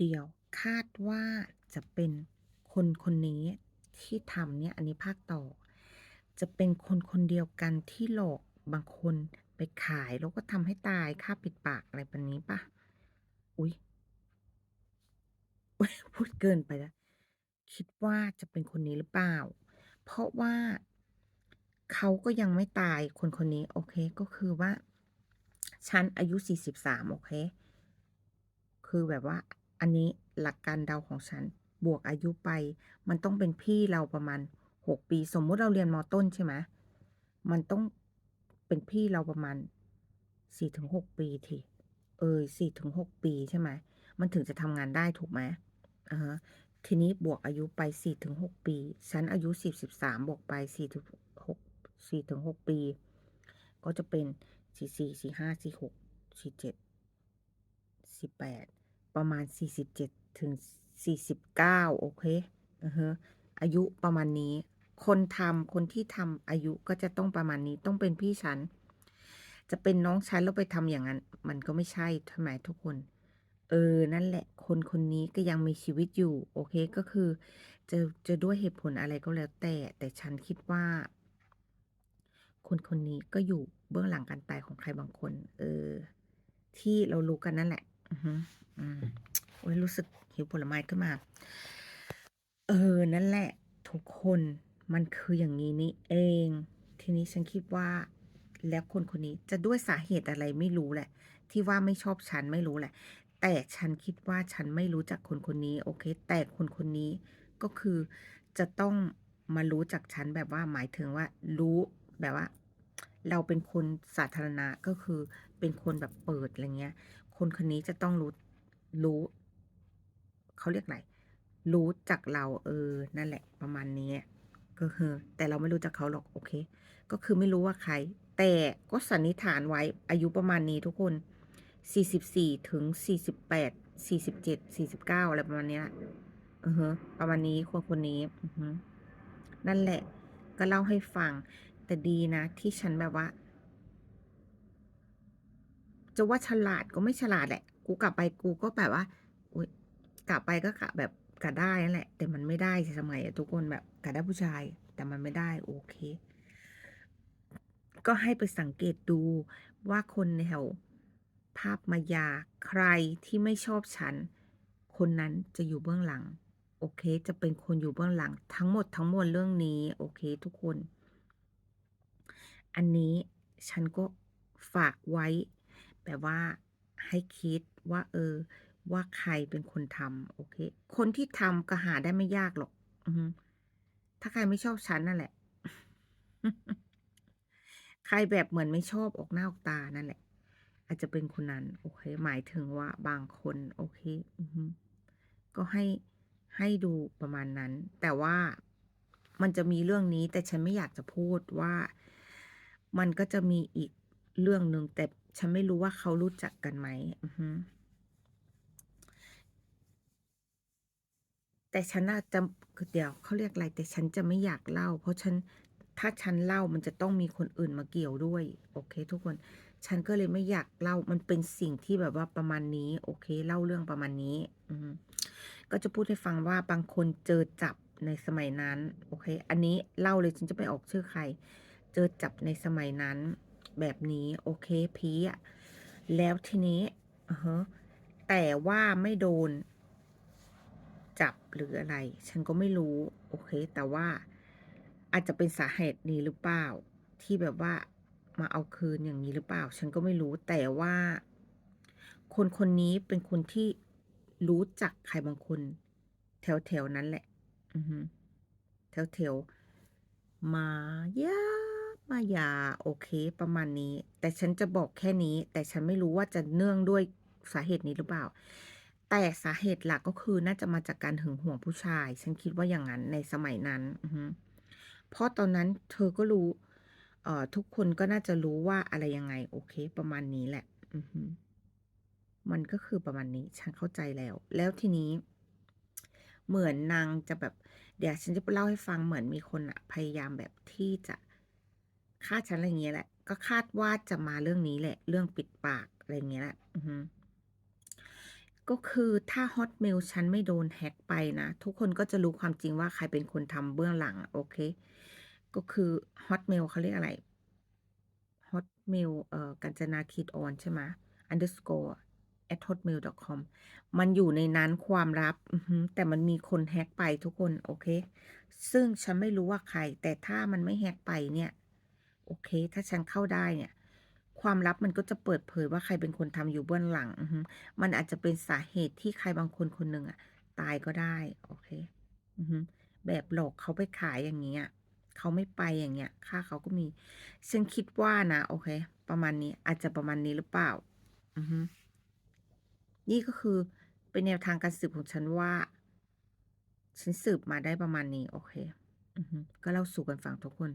เดียว คาดว่าจะเป็นคนคนนี้ที่ทำเนี่ยอันนี้ภาคต่อ จะเป็นคนคนเดียวกันที่หลอกบางคนไปขายแล้วก็ทำให้ตายฆ่าปิดปากอะไรแบบนี้ปล่า?อุ๊ยอุ๊ยพูดเกินไปแล้วคิดว่าจะเป็นคนนี้หรือเปล่า?เพราะว่าเขาก็ยังไม่ตายคนคนนี้ โอเคก็คือว่า ฉันอายุ 43 โอเค คือแบบว่า อันนี้หลักการเดาของฉัน บวกอายุไป มันต้องเป็นพี่เราประมาณ6ปี สมมุติเราเรียนม.ต้นใช่ไหมมันต้องเป็นพี่เราประมาณ4-6ปีสิเออ4-6ปีใช่ไหมมันถึงจะทำงานได้ถูกไหม?อะฮะทีนี้บวกอายุไป4-6ปี ฉันอายุ43บวกไป4-6 4-6ปี ก็จะเป็น44 45 46 47 48ป ประมาณ 47-49 โอเคอือฮอายุประมาณนี้ คนทำคนที่ทำอายุก็จะต้องประมาณนี้ต้องเป็นพี่ฉัน จะเป็นน้องฉันแล้วไปทำอย่างงั้น มันก็ไม่ใช่ใช่ไมทุกคน เออ นั่นแหละ คนคนนี้ก็ยังมีชีวิตอยู่ โอเค ก็คือ จะจะด้วยเหตุผลอะไรก็แล้วแต่ แต่ฉันคิดว่า คนคนนี้ก็อยู่เบื้องหลังการตายของใครบางคน เออ ที่เรารู้กันนั่นแหละ อือฮึ อืมโอ๊ยรู้สึกหิวผลไม้ขึ้นมา เออ นั่นแหละ ทุกคนมันคืออย่างงี้นี่เอง ทีนี้ฉันคิดว่า แล้วคนคนนี้จะด้วยสาเหตุอะไรไม่รู้แหละ ที่ว่าไม่ชอบฉันไม่รู้แหละ แต่ฉันคิดว่าฉันไม่รู้จักคนคนนี้ โอเค แต่คนคนนี้ก็คือจะต้องมารู้จักฉันแบบว่าหมายถึงว่า รู้แบบว่า เราเป็นคนสาธารณะก็คือเป็นคนแบบเปิดอะไรเงี้ย คนคนนี้จะต้องรู้ รู้ เขาเรียกไรรู้จักเราเออ นั่นแหละ ประมาณนี้ก็คือแต่เราไม่รู้จักเขาหรอกโอเค ก็คือไม่รู้ว่าใคร แต่ก็สันนิษฐานไว้อายุประมาณนี้ทุกคน 44-48 47 49 อะไรประมาณนี้ยอือประมาณนี้คนคนนี้นั่นแหละ ก็เล่าให้ฟัง แต่ดีนะ ที่ฉันแบบว่า จะว่าฉลาดก็ไม่ฉลาดแหละ กูกะไปกูก็แบบว่าอุ๊ยกะไปก็กะแบบกะได้นั่นแหละ แต่มันไม่ได้สิทำไงอะทุกคนแบบกะได้ผู้ชาย แต่มันไม่ได้โอเค ก็ให้ไปสังเกตดูว่าคนในแถวภาพมายาใครที่ไม่ชอบฉัน คนนั้นจะอยู่เบื้องหลัง โอเค จะเป็นคนอยู่เบื้องหลัง ทั้งหมดทั้งมวลเรื่องนี้ โอเค ทุกคน อันนี้ฉันก็ฝากไว้แบบว่า ให้คิดว่าเออ ว่าใครเป็นคนทำโอเค คนที่ทำก็หาได้ไม่ยากหรอกอืถ้าใครไม่ชอบฉันนั่นแหละ ใครแบบเหมือนไม่ชอบออกหน้าออกตานั่นแหละ อาจจะเป็นคนนั้น โอเค หมายถึงว่าบางคน โอเคอืก็ให้ให้ดูประมาณนั้น แต่ว่ามันจะมีเรื่องนี้แต่ฉันไม่อยากจะพูดว่า มันก็จะมีอีกเรื่องหนึ่งแต่ ฉันไม่รู้ว่าเขารู้จักกันไหมแต่ฉันน่ะจะเดี๋ยวเขาเรียกอะไร แต่ฉันจะไม่อยากเล่า เพราะฉันถ้าฉันเล่ามันจะต้องมีคนอื่นมาเกี่ยวด้วย โอเค ทุกคน ฉันก็เลยไม่อยากเล่ามันเป็นสิ่งที่แบบว่าประมาณนี้ โอเค เล่าเรื่องประมาณนี้ อืก็จะพูดให้ฟังว่าบางคนเจอจับในสมัยนั้น โอเค อันนี้เล่าเลยฉันจะไม่ออกชื่อใคร เจอจับในสมัยนั้น แบบนี้ โอเคผีอะแล้วทีนี้อฮแต่ว่าไม่โดน จับหรืออะไร ฉันก็ไม่รู้ โอเค แต่ว่าอาจจะเป็นสาเหตุนี้หรือเปล่า ที่แบบว่ามาเอาคืนอย่างงี้หรือเปล่า ฉันก็ไม่รู้แต่ว่า คนคนนี้เป็นคนที่รู้จักใครบางคน แถวๆนั้นแหละ อือฮึแถวๆมายา มายาโอเค ประมาณนี้ แต่ฉันจะบอกแค่นี้ แต่ฉันไม่รู้ว่าจะเนื่องด้วยสาเหตุนี้หรือเปล่า แต่สาเหตุหลักก็คือน่าจะมาจากการหึงหวงผู้ชาย ฉันคิดว่าอย่างงั้นในสมัยนั้นเพราะตอนนั้นเธอก็รู้ เอ่อ ทุกคนก็น่าจะรู้ว่าอะไรยังไง โอเค ประมาณนี้แหละ อือฮึมันก็คือประมาณนี้ ฉันเข้าใจแล้ว แล้วทีนี้ เหมือนนางจะแบบ เดี๋ยวฉันจะเล่าให้ฟังเหมือนมีคนน่ะพยายามแบบที่จะ ฆ่าฉันอะไรเงี้ยแหละ ก็คาดว่าจะมาเรื่องนี้แหละ เรื่องปิดปากอะไรเงี้ยแหละก็คือถ้า Hotmail ฉันไม่โดน hack ไปนะ ทุกคนก็จะรู้ความจริงว่าใครเป็นคนทำเบื้องหลัง โอเค ก็คือ Hotmail เขาเรียกอะไร Hotmail เอ่อกาญจนาคิดออนใช่ไหม underscore at hotmail.com มันอยู่ในนั้นความลับ แต่มันมีคน hack ไปทุกคน โอเค ซึ่งฉันไม่รู้ว่าใคร แต่ถ้ามันไม่ hack ไปเนี่ย โอเค ถ้าฉันเข้าได้เนี่ย ความลับมันก็จะเปิดเผยว่าใครเป็นคนทำอยู่เบื้องหลัง มันอาจจะเป็นสาเหตุที่ใครบางคนคนหนึ่งอะตายก็ได้ โอเคอืแบบหลอกเขาไปขายอย่างเงี้ยเขาไม่ไปอย่างเงี้ย ค่าเขาก็มี ฉันคิดว่านะ โอเค ประมาณนี้ อาจจะประมาณนี้หรือเปล่า อือฮึนี่ก็คือเป็นแนวทางการสืบของฉันว่า ฉันสืบมาได้ประมาณนี้ โอเค อือฮึก็เล่าสู่กันฟังทุกคน